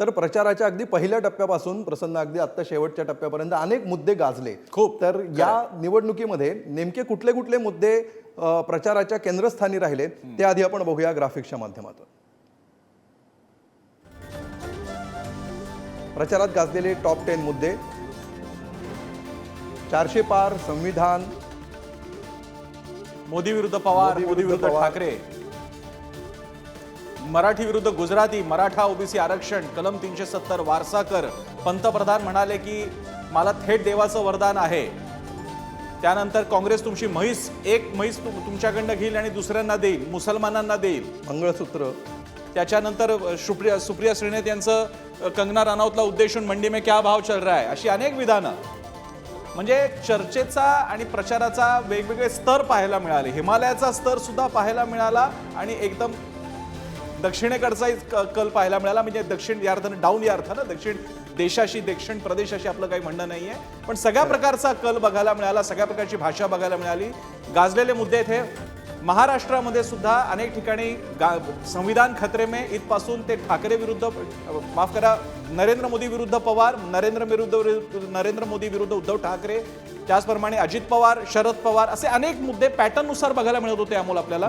तर प्रचाराच्या अगदी पहिल्या टप्प्यापासून प्रसन्न अगदी आत्ता शेवटच्या टप्प्यापर्यंत अनेक मुद्दे गाजले. खूप. तर या निवडणुकीमध्ये नेमके कुठले कुठले मुद्दे प्रचाराच्या केंद्रस्थानी राहिले ते आधी आपण बघूया ग्राफिक्सच्या माध्यमातून. प्रचारात गाजलेले टॉप टेन मुद्दे. चारशे पार संविधान. मोदी विरुद्ध पवार मोदी विरुद्ध. ठाकरे. मराठी विरुद्ध गुजराती मराठा ओबीसी आरक्षण कलम तीनशे सत्तर वारसा कर पंतप्रधान म्हणाले की मला थेट देवाचं वरदान आहे. त्यानंतर काँग्रेस तुमची म्हैस एक म्हैस तुम- तुमच्याकडनं घेईल आणि दुसऱ्यांना देईल मुसलमानांना देईल. मंगळसूत्र. त्याच्यानंतर सुप्रिया सुप्रिया श्रीनेत यांचं कंगना राणावतला उद्देशून मंडी में क्या भाव चल रहा है? अशी अनेक विधानं. म्हणजे चर्चेचा आणि प्रचाराचा वेगवेगळे स्तर पाहायला मिळाले. हिमालयाचा स्तर सुद्धा पाहायला मिळाला आणि एकदम दक्षिणेकडचाही क- कल पाहायला मिळाला. म्हणजे दक्षिण या अर्थानं डाऊन या अर्थानं दक्षिण देशाशी दक्षिण प्रदेशाशी आपलं काही म्हणणं नाहीये. पण सगळ्या प्रकारचा कल बघायला मिळाला सगळ्या प्रकारची भाषा बघायला मिळाली. गाजलेले मुद्दे इथे. महाराष्ट्रामध्ये सुद्धा अनेक ठिकाणी गा संविधान खतरे में इथपासून ते ठाकरे विरुद्ध माफ करा नरेंद्र मोदी विरुद्ध पवार नरेंद्र विरुद्ध नरेंद्र मोदी विरुद्ध उद्धव ठाकरे त्याचप्रमाणे अजित पवार शरद पवार असे अनेक मुद्दे पॅटर्ननुसार बघायला मिळत होते अमोल आपल्याला.